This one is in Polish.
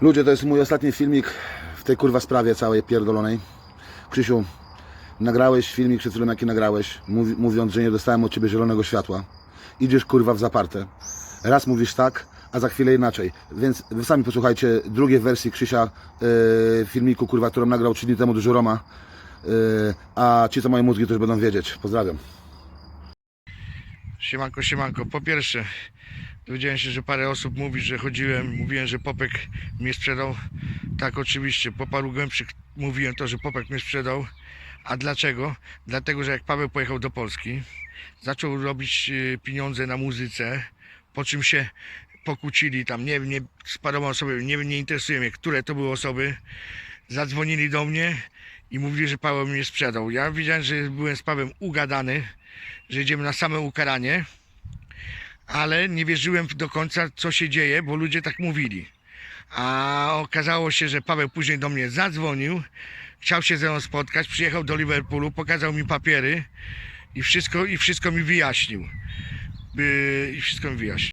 Ludzie, to jest mój ostatni filmik w tej kurwa sprawie całej pierdolonej. Krzysiu, nagrałeś filmik przed chwilą jaki nagrałeś, mówi, mówiąc, że nie dostałem od ciebie zielonego światła. Idziesz kurwa w zaparte. Raz mówisz tak, a za chwilę inaczej. Więc wy sami posłuchajcie drugiej wersji Krzysia yy, filmiku, kurwa, którą nagrał 3 dni temu do Żuroma. Yy, a ci, co mają mózgi, to już będą wiedzieć. Pozdrawiam. Siemanko, siemanko. Po pierwsze, dowiedziałem się, że parę osób mówi, że chodziłem, mówiłem, że Popek mnie sprzedał. Tak, oczywiście, po paru głębszych mówiłem to, że Popek mnie sprzedał. A dlaczego? Dlatego, że jak Paweł pojechał do Polski, zaczął robić e, pieniądze na muzyce, po czym się pokłócili tam, nie, nie z paroma osobami, nie, nie interesuje mnie, które to były osoby. Zadzwonili do mnie i mówili, że Paweł mnie sprzedał. Ja wiedziałem, że byłem z Pawłem ugadany, że idziemy na same ukaranie, ale nie wierzyłem do końca, co się dzieje, bo ludzie tak mówili. A okazało się, że Paweł później do mnie zadzwonił, chciał się ze mną spotkać, przyjechał do Liverpoolu, pokazał mi papiery i wszystko, i wszystko mi wyjaśnił. I wszystko mi wyjaśnił.